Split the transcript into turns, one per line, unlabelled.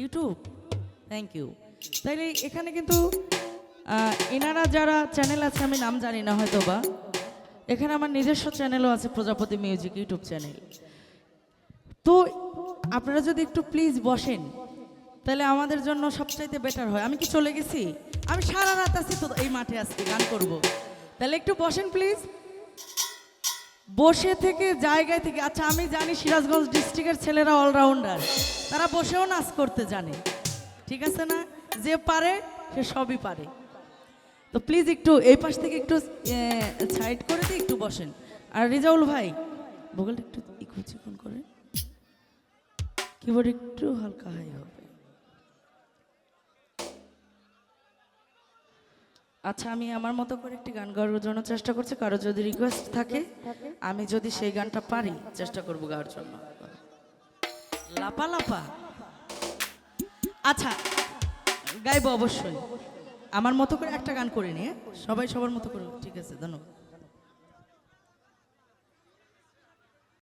YouTube thank you তাইলে এখানে কিন্তু এনারা যারা চ্যানেল আছে, আমি নাম জানি না হয়তো বা এখানে আমার নিজস্ব চ্যানেলও আছে, প্রজাপতি মিউজিক ইউটিউব চ্যানেল তো আপনারা যদি একটু প্লিজ বসেন তাহলে আমাদের জন্য সবচাইতে বেটার হয়। আমি কি চলে গেছি? আমি সারা রাত আছি তো এই মাঠে আজকে, গান করব। তাহলে একটু বসেন প্লিজ বসে থেকে জায়গায় থেকে আচ্ছা আমি জানি সিরাজগঞ্জ ডিস্ট্রিক্টের ছেলেরা অলরাউন্ডার তারা বসেও নাচ করতে জানে। ঠিক আছে না? যে পারে, সে সবই পারে। তো প্লিজ একটু এই পাশ থেকে একটু সাইড করে দিয়ে একটু বসেন। আর রিজাউল ভাই ভোগালটা একটু ইকু চিকন করে। কিবোর্ড একটু হালকা হাই হবে। আচ্ছা আমি আমার মতো করে একটি গান গাওয়ার জন্য চেষ্টা করছি। কারও যদি রিকোয়েস্ট থাকে, আমি যদি সেই গানটা পারি, চেষ্টা করব গাওয়ার জন্য। লাপা লাপা। আচ্ছা গাইব অবশ্যই। আমার মতো করে একটা গান করে নিয়ে, সবাই সবার মতো করে ঠিক আছে, ধন্যবাদ।